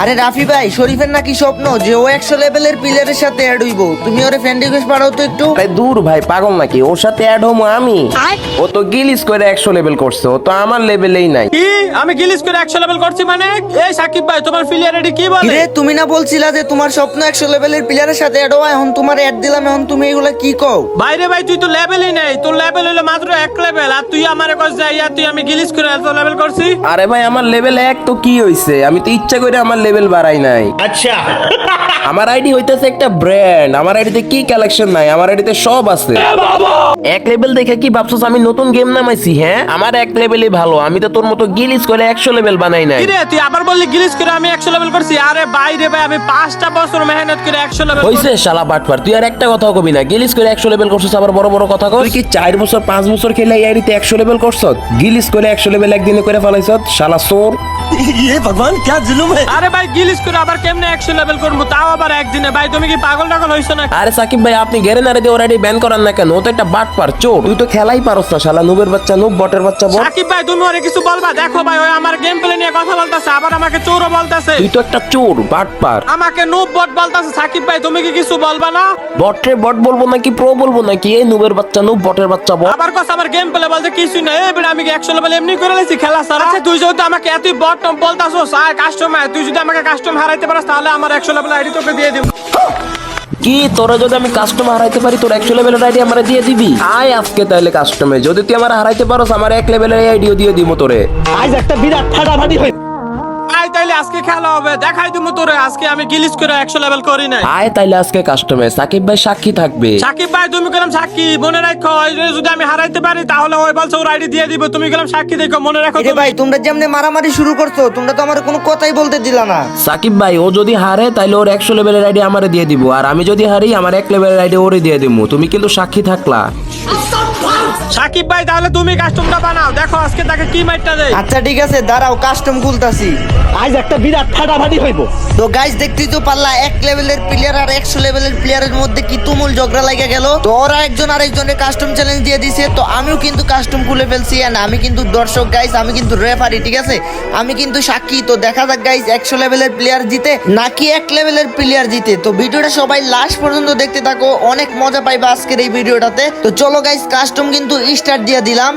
আরে রাফি ভাই শরীফের নাকি স্বপ্ন যে ও একশো লেভেলের প্লেয়ারের সাথে অ্যাড হইব। তুমি ওরে ফ্রেন্ড রিকোয়েস্ট পাঠাও তো একটু। ভাই দূর ভাই পাগল নাকি? ওর সাথে অ্যাড হব আমি। ও তো গিলিস করে একশো লেভেল করছে ও তো আমার লেভেলেই নাই। কি? আমি গিলিস করে একশো লেভেল করছি মানে? এই সাকিব ভাই তোমার ফিলিয়ার এডি কি বলে? কিরে তুমি না বলছিলা যে তোমার স্বপ্ন একশো লেভেলের প্লেয়ারের সাথে অ্যাড হওয়া এখন তোমার অ্যাড দিলাম এখন তুমি এগুলা কি কও? বাইরে ভাই তুই তো লেভেলই নাই। তোর লেভেল হলো মাত্র এক লেভেল আর তুই আমার কাছে যাই আর তুই আমি গিলিস করে এত লেভেল করছি? আরে ভাই আমার লেভেল এক তো কি হইছে? আমি তো ইচ্ছা করে আমার লেভেল বাড়াই নাই। আচ্ছা। আমার আইডি হইতেছে একটা ব্র্যান্ড আমার আইডিতে কি কালেকশন নাই? আমার আইডিতে সব আছে। এক লেভেল দেখে কি ভাবছস আমি নতুন গেম নামাইছি হ্যাঁ? আমার এক লেভেলই ভালো। আমি তো তোর মতো গিলিস করে একশো লেভেল বানাই নাই। কিরে তুই আবার বললি গিলিস করে আমি একশো লেভেল করছি? আরে বাইরে ভাই আমি পাঁচটা বছর মেহনত করে একশো লেভেল হইছে শালা বাটপার তুই আর একটা কথাও কবি না। গিলিস করে একশো লেভেল করছিস আবার বড় বড় কথা কর তুই কি চার বছর পাঁচ বছর খেলে এই আইডিতে একশো লেভেল করছ গিলিস করে একশো লেভেল একদিনে করে ফেলাইছ শালা সোর আরে ভাই গিলিস করে আবার কেমনে একশো লেভেল করব? তাও আবার একদিনে। ভাই তুমি কি পাগল টাগল হইছো না আরে সাকিব ভাই আপনি গেরেন আরে দিয়ে ওর ব্যান করান না কেন? ও তো একটা বাটপার চোর। তুই তো খেলাই পারস না শালা। নুবের বাচ্চা নুব বটের বাচ্চা বট সাকিব ভাই তুমি ওরে কিছু বলবা? দেখো ভাই ওই আমার গেম প্লে নিয়ে কথা বলতাছে আবার আমাকে চোরও বলতাছে। তুই তো একটা চোর বাটপার। আমাকে নুব বট বলতাছে সাকিব ভাই তুমি কি কিছু বলবা না? বটরে বট বলব নাকি প্রো বলব নাকি? এই নুবের বাচ্চা নুব বটের বাচ্চা বট আবার কথা আমার গেম প্লে বলতে কিছুই না এই বেটা আমি কি একশো লেভেল এমনি করে লেছি খেলা সারা আচ্ছা তুই যেহেতু আমাকে এতই বট বলতাছো কাস্টমার তুই যদি আমাকে কাস্টম হারাইতে পারো তাহলে আমার একশো লেভেল আইডি তোকে দিয়ে দিব। কি তোরা যদি আমি কাস্টমার হারাইতে পারি তোর একশো লেভেলের আইডি আমার দিয়ে দিবি? আয় আজকে তাহলে কাস্টমে যদি তুই আমার হারাইতে পারোস আমার এক লেভেলের আইডিও দিয়ে দিব তোরে। আই তাইলে আজকে খেলা হবে দেখাই দিমু তোরে আজকে আমি গিলিস করে একশো লেভেল করি নাই। আয় তাইলে আজকে কাস্টমে সাকিব ভাই সাক্ষী থাকবে। সাকিব ভাই তুমি গেলাম সাক্ষী মনে রাখো যে যদি আমি হারাইতে পারি তাহলে ওই বলছে ওর আইডি দিয়ে দিব। তুমি গেলাম সাক্ষী দেখো মনে রাখো ভাই তোমরা যেমনি মারামারি শুরু করছ তোমরা তো আমার কোনো কথাই বলতে দিলা না। সাকিব ভাই ও যদি হারে তাইলে ওর একশো লেভেলের আইডি আমারে দিয়ে দিব। আর আমি যদি হারি আমার এক লেভেলের আইডি ওরে দিয়ে দিব তুমি কিন্তু সাক্ষী থাকলা। সাকিব ভাই তাহলে তুমি কাস্টমটা বানাও। দেখো আজকে তাকে কি মাইটটা দেয়। আচ্ছা ঠিক আছে দাঁড়াও কাস্টম খুলতাছি। আজ একটা বিরাট ফাটাফাটি হইব। তো গাইস দেখতেই তো পারলা এক লেভেলের প্লেয়ার আর একশো লেভেলের প্লেয়ারের মধ্যে কি তুমুল ঝগড়া লাগে গেল। তো ওরা একজন আরেকজনের কাস্টম চ্যালেঞ্জ দিয়ে দিছে। তো আমিও কিন্তু কাস্টম খুলে ফেলছি and আমি কিন্তু দর্শক গাইস আমি কিন্তু রেফারি ঠিক আছে? আমি কিন্তু সাক্ষী। তো দেখা যাক গাইস একশো লেভেলের প্লেয়ার জিতে নাকি এক লেভেলের প্লেয়ার জিতে। তো ভিডিওটা সবাই লাস্ট পর্যন্ত দেখতে থাকো। অনেক মজা পাইবা আজকের এই ভিডিওটাতে। তো চলো গাইস কাস্টম কিন্তু স্টার্ট দিয়ে দিলাম।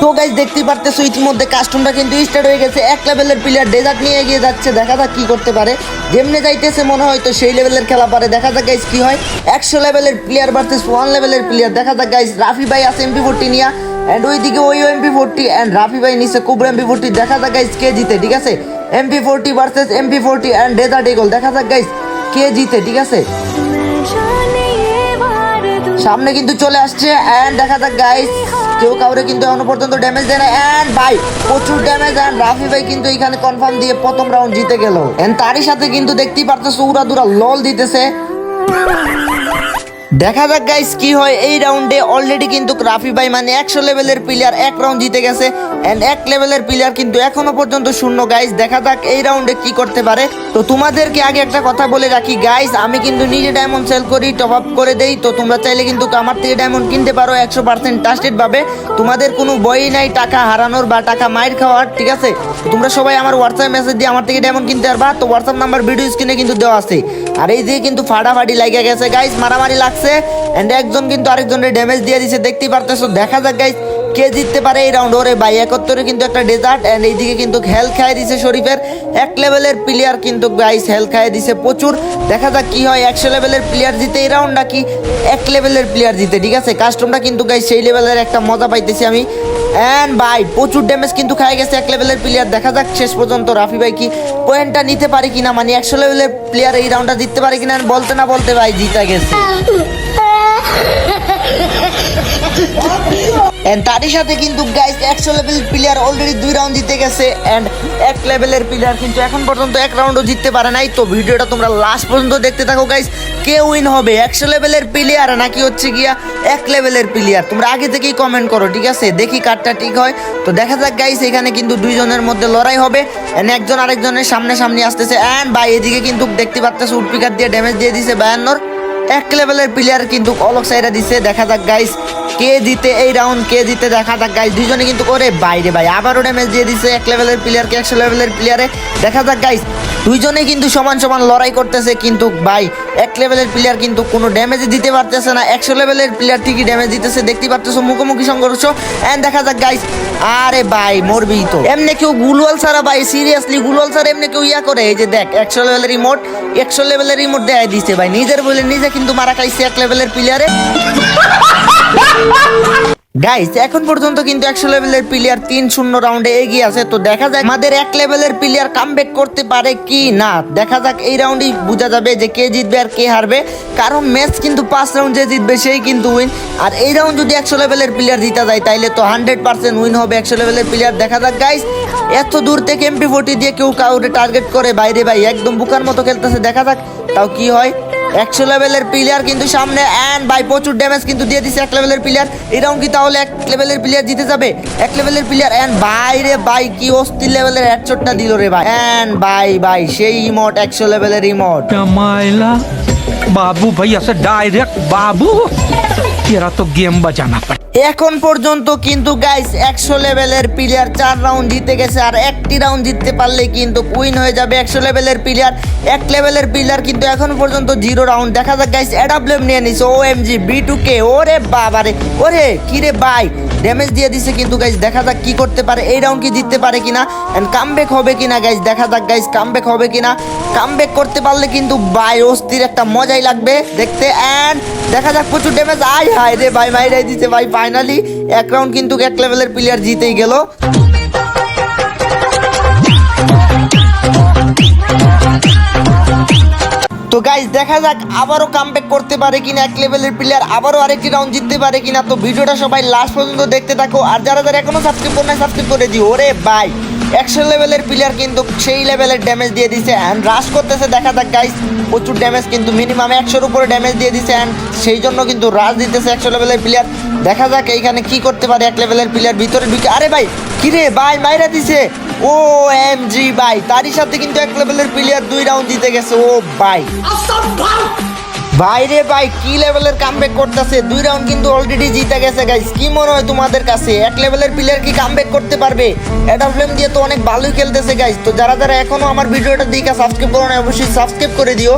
তো গাইজ দেখতে পারতেছো ইতিমধ্যে কাস্টমটা কিন্তু স্টার্ট হয়ে গেছে। এক লেভেলের প্লেয়ার ডেজার্ট নিয়ে এগিয়ে যাচ্ছে দেখা যাক কি করতে পারে। যেমনি যাইতেছে মনে হয় তো সেই লেভেলের খেলা পারে। দেখা যাক গাইজ কি হয়। একশো লেভেলের প্লেয়ার ভার্সেস ওয়ান লেভেলের প্লেয়ার দেখা যাক গাইজ রাফি ভাই আছে এমপি ফোরটি নিয়ে। অ্যান্ড ওইদিকে ওই এমপি ফোরটি অ্যান্ড রাফি ভাই নিচে কুবরা এমপি ফোরটি দেখা যাক গাইজ কে জিতে ঠিক আছে? MP forty versus MP forty and Desert Eagle দেখা যাক গাইজ কে জিতে ঠিক আছে? সামনে কিন্তু চলে আসছে এন্ড দেখা যাক গাইস কেউ কাউরে কিন্তু এখনও পর্যন্ত ড্যামেজ দেয় না এন্ড ভাই, প্রচুর ড্যামেজ এন্ড রাফি ভাই কিন্তু এখানে কনফার্ম দিয়ে প্রথম রাউন্ড জিতে গেল। এন্ড তারই সাথে কিন্তু দেখতেই পারতেছে উড়া দুরা লল দিতেছে। দেখা যাক গাইস কি হয় এই রাউন্ডে অলরেডি কিন্তু রাফি ভাই মানে একশো লেভেলের প্লেয়ার এক রাউন্ড জিতে গেছে। অ্যান্ড এক লেভেলের প্লেয়ার কিন্তু এখনও পর্যন্ত শূন্য গাইস দেখা যাক এই রাউন্ডে কি করতে পারে। তো তোমাদেরকে আগে একটা কথা বলে রাখি গাইস আমি কিন্তু নিজে ডায়মন্ড সেল করি টপ আপ করে দেই। তো তোমরা চাইলে কিন্তু আমার থেকে ডায়মন্ড কিনতে পারো একশো পার্সেন্ট ট্রাস্টেড ভাবে। তোমাদের কোনো বই নাই টাকা হারানোর বা টাকা মাইর খাওয়ার, ঠিক আছে? তোমরা সবাই আমার হোয়াটসঅ্যাপ মেসেজ দিয়ে আমার থেকে ডায়মন্ড কিনতে পারবা। তো হোয়াটসঅ্যাপ নাম্বার ভিডিও স্ক্রিনে কিন্তু দেওয়া আছে। আর এই দিয়ে কিন্তু ফাটাফাটি লাগে গেছে গাইস মারামারি লাগছে। এন্ড একজন কিন্তু আরেকজনের ড্যামেজ দিয়ে দিছে, দেখতেই পারতেছো, দেখা যাক গাইস কে জিততে পারে এই রাউন্ড ওরে ভাই, একাত্তরে কিন্তু একটা ডেজার্ট এন্ড এইদিকে কিন্তু হেল খায় দিছে শরীফের। এক লেভেলের প্লেয়ার কিন্তু গাইস হেল খায় দিছে প্রচুর। দেখা যাক কি হয়, একশো লেভেলের প্লেয়ার জিতে এই রাউন্ড নাকি এক লেভেলের প্লেয়ার জিতে, ঠিক আছে? কাস্টমটা কিন্তু গাইস সেই লেভেলের একটা মজা পাইতেছি আমি। এন্ড ভাই, প্রচুর ড্যামেজ কিন্তু খাই গেছে এক লেভেলের প্লেয়ার দেখা যাক শেষ পর্যন্ত রাফি ভাই কি পয়েন্টটা নিতে পারে কিনা। মানে একশো লেভেলের প্লেয়ার এই রাউন্ডটা জিততে পারে কিনা। বলতে না বলতে ভাই জিতা গেছে। এন্ড তারই সাথে কিন্তু গাইস একশো লেভেল প্লেয়ার অলরেডি দুই রাউন্ড জিতে গেছে এন্ড এক লেভেলের প্লেয়ার কিন্তু এখন পর্যন্ত এক রাউন্ডও জিততে পারে নাই। তো ভিডিওটা তোমরা লাস্ট পর্যন্ত দেখতে থাকো গাইস কে উইন হবে, একশো লেভেলের প্লেয়ার নাকি হচ্ছে গিয়া এক লেভেলের প্লেয়ার তোমরা আগে থেকেই কমেন্ট করো, ঠিক আছে? দেখি কারটা ঠিক হয়। তো দেখা যাক গাইস এখানে কিন্তু দুইজনের মধ্যে লড়াই হবে। এন্ড একজন আরেকজনের সামনে সামনে আসতেছে। এন্ড ভাই, এদিকে কিন্তু দেখতে পাচ্ছ, উডপিকার দিয়ে ড্যামেজ দিয়ে দিছে বায়ান্নর। এক লেভেলের প্লেয়ার কিন্তু অলক সাইডা দিছে। দেখা যাক গাইস কে জিতে এই রাউন্ড কে জিতে দেখা যাক গাইস দুজনে কিন্তু করে বাইরে ভাই, আবারও ড্যামেজ দিয়ে দিছে এক লেভেলের প্লেয়ারকে একশো লেভেলের প্লেয়ারে দেখা যাক গাইস দুইজনে কিন্তু সমান সমান লড়াই করতেছে, কিন্তু ভাই, এক লেভেলের প্লেয়ার কিন্তু কোনো ড্যামেজ দিতে পারতেছে না। একশো লেভেলের প্লেয়ার ঠিকই ড্যামেজ দিতেছে দেখতে পারতেছো, মুখোমুখি সংঘর্ষ। অ্যান্ড দেখা যাক গাইস আরে ভাই মরবি তো। এমনি কেউ গুলওয়াল ছাড়া ভাই সিরিয়াসলি গুলওয়াল ছাড়া এমনি কেউ ইয়া করে। এই যে দেখ, একশো লেভেলের রিমোট একশো লেভেলের মধ্যে আয় দিছে ভাই। নিজের বলে নিজে কিন্তু মারা খাইছে এক লেভেলের প্লেয়ারে গাইস এখন পর্যন্ত কিন্তু একশো লেভেলের প্লেয়ার তিন শূন্য রাউন্ডে এগিয়ে আছে, তো দেখা যাক আমাদের এক লেভেলের প্লেয়ার কামব্যাক করতে পারে কি না। দেখা যাক এই রাউন্ডেই বোঝা যাবে যে কে জিতবে আর কে হারবে। কারণ ম্যাচ কিন্তু পাঁচ রাউন্ড যে জিতবে সেই কিন্তু উইন আর এই রাউন্ড যদি একশো লেভেলের প্লেয়ার জিতা যায়, তাইলে তো হান্ড্রেড পার্সেন্ট উইন হবে একশো লেভেলের প্লেয়ার দেখা যাক গাইস এত দূর থেকে এমপি ফোর্টি দিয়ে কেউ কাউরে টার্গেট করে, বাইরে ভাই, একদম বুকার মতো খেলতেছে। দেখা যাক, তাও কি হয়। একশো লেভেলের প্লেয়ার কিন্তু সামনে অ্যান্ড ভাই প্রচুর ড্যামেজ কিন্তু দিয়ে দিচ্ছে এক লেভেলের প্লেয়ার এরকম কি তাহলে এক লেভেলের প্লেয়ার জিতে যাবে? এক লেভেলের প্লেয়ার অ্যান্ড ভাই রে ভাই, কি অস্থির লেভেলের হ্যাডশটটা দিল রে ভাই। অ্যান্ড ভাই ভাই, সেই ইমোট একশো লেভেলের ইমোট বাবু ভাই আছে ডাইরেক্ট বাবু এরা তো গেম বাজা না এখন পর্যন্ত কিন্তু গাইস একশো লেভেলের প্লেয়ার চার রাউন্ড জিতে গেছে আর একটি রাউন্ড জিততে পারলে কিন্তু উইন হয়ে যাবে একশো লেভেলের প্লেয়ার এক লেভেলের প্লেয়ার কিন্তু এখন পর্যন্ত জিরো রাউন্ড দেখা যাক গাইস অ্যাডাবলেম নিয়ে নিছে O M G B two K ওরে বাবারে, ওরে, কিরে বাই ড্যামেজ দিয়ে দিছে, কিন্তু গাইজ দেখা যাক কি করতে পারে। এই রাউন্ড কি জিততে পারে কিনা? এন্ড কামব্যাক হবে কিনা গাইজ দেখা যাক গাইজ কামব্যাক হবে কিনা? কামব্যাক করতে পারলে কিন্তু বাই অস্থির একটা মজাই লাগবে দেখতে। এন্ড দেখা যাক, প্রচুর ড্যামেজ আয় হায় রে ভাই, মাইরাই দিছে ভাই ফাইনালি এক রাউন্ড কিন্তু এক লেভেলের প্লেয়ার জিতেই গেল। গাইজ দেখা যাক আবারও কামব্যাক করতে পারে কিনা এক লেভেলের প্লেয়ার আবারও আরেকটি রাউন্ড জিততে পারে কিনা। তো ভিডিওটা সবাই লাস্ট পর্যন্ত দেখতে থাকো। আর যারা যারা এখনও সাবস্ক্রাইব করে নাই সাবস্ক্রাইব করে দিও। ওরে ভাই একশো লেভেলের প্লেয়ার কিন্তু সেই লেভেলের ড্যামেজ দিয়ে দিছে অ্যান্ড রাশ করতেছে। দেখা যাক গাইজ প্রচুর ড্যামেজ কিন্তু মিনিমাম একশোর উপরে ড্যামেজ দিয়ে দিছে অ্যান্ড সেই জন্য কিন্তু রাশ দিতেছে একশো লেভেলের প্লেয়ার দেখা যাক এইখানে কি করতে পারে এক লেভেলের প্লেয়ার ভিতরে ঢুকে। আরে ভাই, কিরে? ভাই, মাইরা দিছে। ও এম জি ভাই তারই সাথে কিন্তু এক লেভেলের প্লেয়ার দুই রাউন্ড জিতে গেছে। ও ভাই ভাই রে ভাই, কি লেভেলের কামব্যাক করতেছে? দুই রাউন্ড কিন্তু অলরেডি জিতে গেছে গাইস কি মনে হয় তোমাদের কাছে? এক লেভেলের প্লেয়ার কি কামব্যাক করতে পারবে? এটা ফ্লেম দিয়ে তো অনেক ভালোই খেলতেছে গাইস তো যারা যারা এখনও আমার ভিডিওটা দিকে সাবস্ক্রাইব করো না অবশ্যই সাবস্ক্রাইব করে দিও।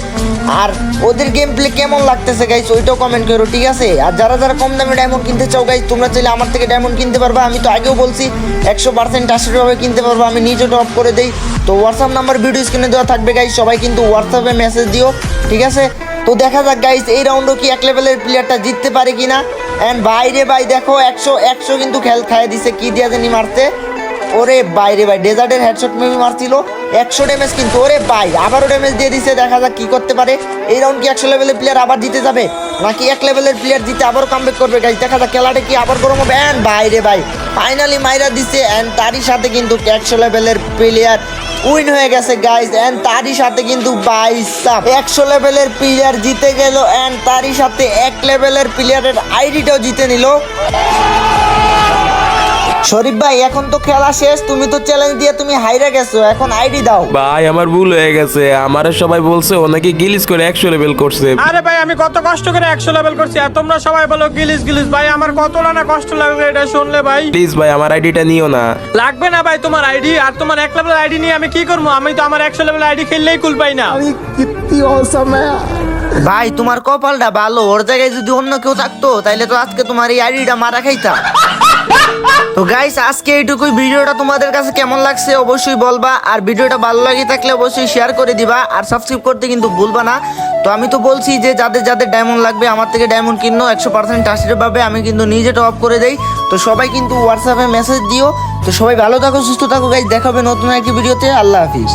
আর ওদের গেম প্লে কেমন লাগতেছে গাইস ওইটাও কমেন্ট করো, ঠিক আছে? আর যারা যারা কম দামে ডায়মন্ড কিনতে চাও গাইস তোমরা চাইলে আমার থেকে ডায়মন্ড কিনতে পারবে। আমি তো আগেও বলছি, একশো পার্সেন্ট ভাবে কিনতে পারব। আমি নিজে ড্রপ করে দেই। তো হোয়াটসঅ্যাপ নাম্বার ভিডিও স্ক্রিনে দেওয়া থাকবে গাইস সবাই কিন্তু হোয়াটসঅ্যাপে মেসেজ দিও, ঠিক আছে? তো দেখা যাক গাইস এই রাউন্ডও কি এক লেভেলের প্লেয়ারটা জিততে পারে কিনা। অ্যান্ড বাইরে ভাই, দেখো, একশো একশো কিন্তু খেল খাইয়ে দিছে, কি দিয়া জানি মারতে ওরে বাইরে ভাই, ডেজার্টের হেডশট মেবি মারছিল। একশো ড্যামেজ কিন্তু, ওরে ভাই, আবারও ড্যামেজ দিয়ে দিছে, দেখা যাক কি করতে পারে। এই রাউন্ড কি একশো লেভেলের প্লেয়ার আবার জিতে যাবে, নাকি এক লেভেলের প্লেয়ার জিতে আবারও কামব্যাক করবে? গাইস দেখা যাক, খেলাটা কি আবার গরম হবে? অ্যান্ড বাইরে ভাই ফাইনালি মাইরা দিছে অ্যান্ড তারই সাথে কিন্তু একশো লেভেলের প্লেয়ার উইন হয়ে গেছে গাইস এন্ড তারই সাথে কিন্তু বাইশ একশো লেভেলের প্লেয়ার জিতে গেল এন্ড তারই সাথে এক লেভেলের প্লেয়ারের আইডিটাও জিতে নিল। শরীফ ভাই এখন তো খেলা শেষ তুমি তো চ্যালেঞ্জ দিয়ে তুমি হাইরা গেছো এখন আইডি দাও। ভাই আমার ভুল হয়ে গেছে। আমারে সবাই বলছে ও নাকি গিলিস করে একশো লেভেল করছে। আরে ভাই আমি কত কষ্ট করে একশো লেভেল করছি আর তোমরা সবাই বলো গিলিস গিলিস ভাই আমার কতটা না কষ্ট লাগবে এটা শুনলে ভাই। প্লিজ ভাই আমার আইডিটা নিও না। লাগবে না ভাই তোমার আইডি আর তোমার এক লেভেল আইডি নিয়ে আমি কি করব? আমি তো আমার একশো লেভেল আইডি খেললেই কুল পাই না। ভাই তোমার কপালটা ভালো ওর জায়গায় যদি অন্য কেউ থাকতো তাইলে তো আজকে তোমার এই আইডিটা মারা খাইতা তো গাইস আজকে এইটুকুই। ভিডিওটা তোমাদের কাছে কেমন লাগছে অবশ্যই বলবা। আর ভিডিওটা ভালো লাগে থাকলে অবশ্যই শেয়ার করে দিবা। আর সাবস্ক্রাইব করতে কিন্তু ভুলবা না। তো আমি তো বলছি যে, যাদের যাদের ডায়মন্ড লাগবে, আমার থেকে ডায়মন্ড কিনো, একশো পার্সেন্ট টাস্টের পাবে, আমি কিন্তু নিজে টপ করে দেই। তো সবাই কিন্তু হোয়াটসঅ্যাপে মেসেজ দিও। তো সবাই ভালো থাকো, সুস্থ থাকো গাইস দেখাবে নতুন একটি ভিডিওতে। আল্লাহ হাফিজ।